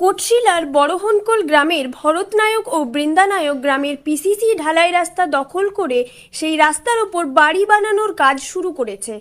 কোটশিলার বড়হনকোল গ্রামের ভরতনায়ক ও বৃন্দানায়ক গ্রামের পিসিসি ঢালাই রাস্তা দখল করে সেই রাস্তার ওপর বাড়ি বানানোর কাজ শুরু করেছে।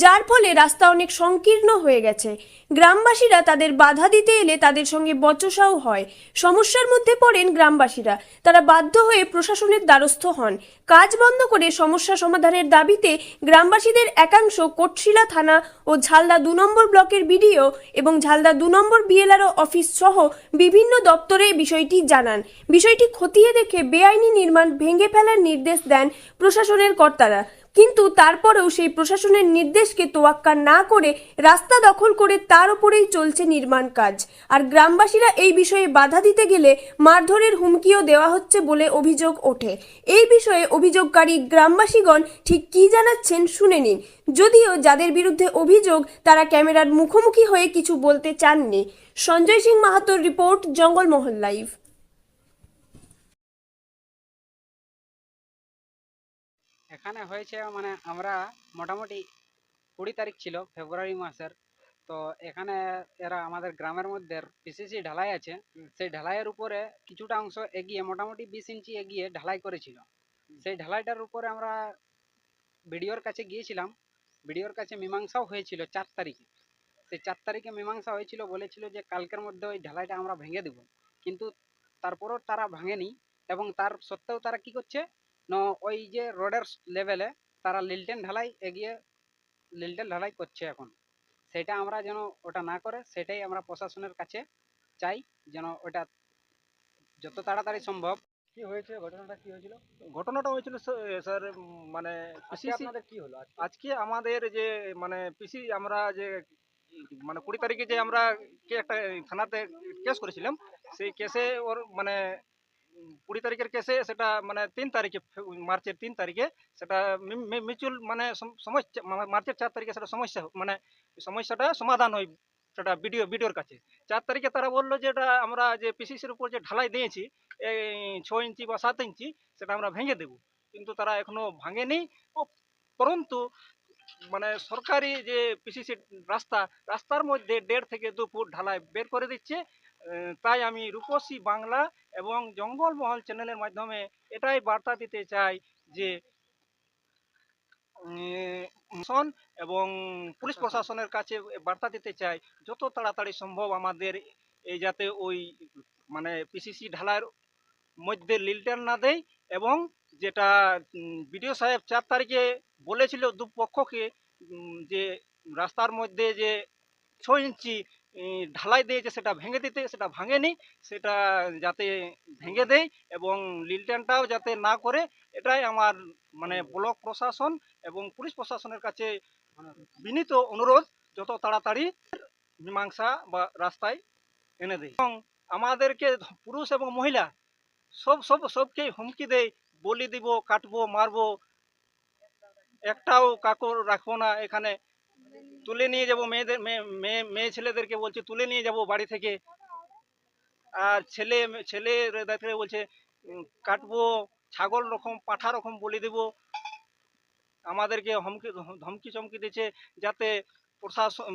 যার ফলে রাস্তা অনেক সংকীর্ণ হয়ে গেছে। গ্রামবাসীরা তাদের বাধা দিতে এলে তাদের সঙ্গে বচসাও হয়। সমস্যার মধ্যে পড়েন গ্রামবাসীরা। তারা বাধ্য হয়ে প্রশাসনের দ্বারস্থ হন। কাজ বন্ধ করে সমস্যা সমাধানের দাবিতে গ্রামবাসীদের একাংশ কোটশিলা থানা ও ঝালদা দু নম্বর ব্লকের বিডিও এবং ঝালদা দু নম্বর বিএলআরও অফিস সহ বিভিন্ন দপ্তরে বিষয়টি জানান। বিষয়টি খতিয়ে দেখে বেআইনি নির্মাণ ভেঙে ফেলার নির্দেশ দেন প্রশাসনের কর্তারা। কিন্তু তারপরেও সেই প্রশাসনের নির্দেশকে তোয়াক্কা না করে রাস্তা দখল করে তার উপরেই চলছে নির্মাণ কাজ। আর গ্রামবাসীরা এই বিষয়ে বাধা দিতে গেলে মারধরের হুমকিও দেওয়া হচ্ছে বলে অভিযোগ ওঠে। এই বিষয়ে অভিযোগকারী গ্রামবাসীগণ ঠিক কী জানাচ্ছেন শুনে নিন। যদিও যাদের বিরুদ্ধে অভিযোগ, তারা ক্যামেরার মুখোমুখি হয়ে কিছু বলতে চাননি। সঞ্জয় সিং মাহাতোর রিপোর্ট, জঙ্গলমহল লাইভ। এখানে হয়েছে মানে আমরা মোটামুটি কুড়ি তারিখ ছিল ফেব্রুয়ারি মাসের। তো এখানে এরা আমাদের গ্রামের মধ্যে পিসিসি ঢালাই আছে। সেই ঢালাইয়ের উপরে কিছুটা অংশ এগিয়ে মোটামুটি বিশ ইঞ্চি এগিয়ে ঢালাই করেছিল। সেই ঢালাইটার উপরে আমরা বিডিওর কাছে গিয়েছিলাম। বিডিওর কাছে মীমাংসাও হয়েছিল চার তারিখে। সেই চার তারিখে মীমাংসা হয়েছিল বলেছিল যে কালকের মধ্যে ওই ঢালাইটা আমরা ভেঙে দেব। কিন্তু তারপরও তারা ভাঙেনি এবং তার সত্ত্বেও তারা কি করছে? ওই যে রোডের লেভেলে তারা লিলটেন ঢালাই এগিয়ে লিলটেন ঢালাই করছে এখন। সেটা আমরা যেন ওটা না করে সেটাই আমরা প্রশাসনের কাছে চাই যেন ওটা যত তাড়াতাড়ি সম্ভব। কি হয়েছে? ঘটনাটা কি হয়েছিল? ঘটনাটা হয়েছিল স্যার- মানে আপনাদের কি হলো? আজকে? আমাদের যে মানে পিসি আমরা যে মানে কুড়ি তারিখে যে আমরা কে একটা থানাতে কেস করেছিলাম সেই কেসে ওর মানে কুড়ি তারিখের কেসে সেটা মানে তিন তারিখে, মার্চের তিন তারিখে সেটা মিউচুয়াল মানে সমস্যা মার্চের চার তারিখে সেটা সমস্যা মানে সমস্যাটা সমাধান হয় সেটা বিডিও বিডিওর কাছে। চার তারিখে তারা বলল যে এটা আমরা যে পিসিসির উপর যে ঢালাই দিয়েছি, এই ছ ইঞ্চি বা সাত ইঞ্চি, সেটা আমরা ভেঙে দেবো। কিন্তু তারা এখনও ভাঙেনি। ও, পরন্তু মানে সরকারি যে পিসিসি রাস্তা, রাস্তার মধ্যে দেড় থেকে দু ফুট ঢালাই বের করে দিচ্ছে। তাই আমি রূপসী বাংলা এবং জঙ্গলমহল চ্যানেলের মাধ্যমে এটাই বার্তা দিতে চাই যে এবং পুলিশ প্রশাসনের কাছে বার্তা দিতে চাই, যত তাড়াতাড়ি সম্ভব আমাদের এই যাতে ওই মানে পিসিসি ঢালাইয়ের মধ্যে লিল্টার না দেয় এবং যেটা বিডিও সাহেব চার তারিখে বলেছিল দুপক্ষকে যে রাস্তার মধ্যে যে ছ ইঞ্চি ঢালাই দিয়েছে সেটা ভেঙে দিতে, সেটা ভাঙেনি সেটা যাতে ভেঙে দেয় এবং লিল্টনটাও যাতে না করে, এটাই আমার মানে ব্লক প্রশাসন এবং পুলিশ প্রশাসনের কাছে বিনীত অনুরোধ, যত তাড়াতাড়ি মীমাংসা বা রাস্তায় এনে দেয় এবং আমাদেরকে পুরুষ এবং মহিলা, সব সব, সবকেই হুমকি দেয় বলি দিব, কাটবো, মারবো, একটাও কাকর রাখব না এখানে। তুলে নিয়ে যাব, মেয়েদের, মেয়ে মেয়ে ছেলেদেরকে বলছে, তুলে নিয়ে যাব বাড়ি থেকে। আর ছেলে ছেলে দেখলে বলছে কাটবো, ছাগল রকম, পাঠা রকম বলে দেব। আমাদেরকে হুমকি ধমকি চমকি দিচ্ছে যাতে প্রশাসন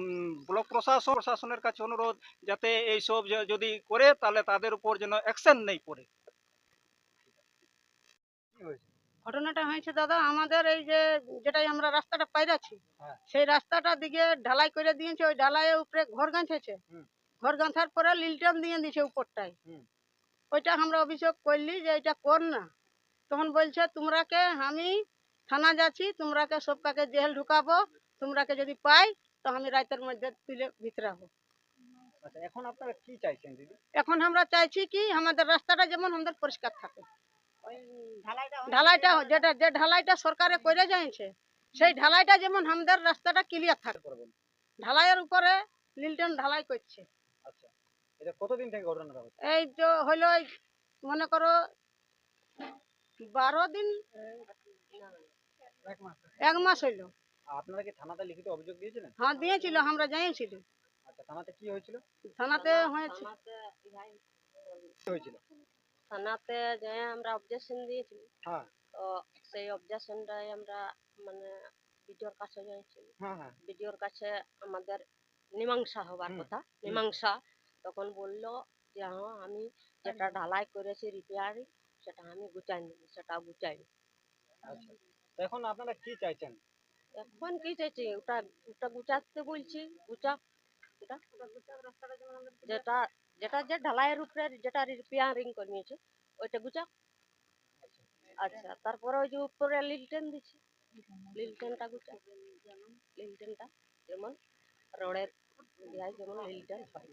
ব্লক প্রশাসন, প্রশাসনের কাছে অনুরোধ যাতে এইসব যদি করে তাহলে তাদের উপর যেন অ্যাকশন নেই হয়েছে? ঘটনাটা হয়েছে দাদা আমাদের এই যে যেটাই আমরা রাস্তাটা পাইরাছি হ্যাঁ। সেই রাস্তাটা দিকে ঢালাই করে দিয়েছে ওই ঢালাইয়ের উপরে ঘর গাঁথেছে। ঘর গাঁথার পরে লিলটন দিয়ে দিয়েছে উপরটায়। ওইটা আমরা অভিযোগ করলি যে এটা কর না। তখন বলছে তোমরাকে আমি থানা যাচ্ছি তোমরাকে সবকাকে জেল ঢুকাবো তোমরাকে যদি পাই তো আমি রাতের মধ্যে তুলে ভিতরাবো। আচ্ছা এখন আপনারা কি চাইছেন দিদি? এখন আমরা চাইছি কি আমাদের রাস্তাটা যেমন আমাদের পরিষ্কার থাকে। ঢালাইটা যেটা যে ঢালাইটা সরকারে করে যাইছে সেই ঢালাইটা যেমন আমাদের রাস্তাটা ক্লিয়ার থাকে করবেন। ঢালাইয়ের উপরে লিলটন ঢালাই করছে। আচ্ছা এটা কতদিন থেকে ঘটনাটা এই তো হলো এই মনে করো বারো দিন? এক মাস। এক মাস হইল। আপনারা কি থানাতে লিখিত অভিযোগ দিয়েছিলেন? হ্যাঁ দিয়েছিল আমরা জানিয়েছিল। আচ্ছা থানাতে কি হয়েছিল? থানাতে হয়েছে হয়েছিল? থানাতে যে আমরা অবজেকশন দিয়েছি হ্যাঁ। তো সেই অবজেকশনটাই আমরা মানে বিডিওর কাছে যাইছি হ্যাঁ হ্যাঁ। বিডিওর কাছে আমাদের মীমাংসা হবার কথা মীমাংসা তখন বলল যে হ্যাঁ আমি যেটা ঢালাই করেছি রিপেয়ারিং সেটা আমি গুচাই নেব সেটা গুচাই আচ্ছা। এখন আপনারা কি চাইছেন? এখন কি চাইছি? ওটা ওটা গুছাতে বলছি গুচা যেটা যেটা যে ঢালাইয়ের উপরে যেটা রিপেয়ারিং করিয়েছে, ওইটা গুছা। আচ্ছা তারপরে ওই যে উপরে লিলটেন দিচ্ছে। লিলটেনটা গুছা। লিলটেনটা যেমন রডের দেয় যেমন লিলটেন হয়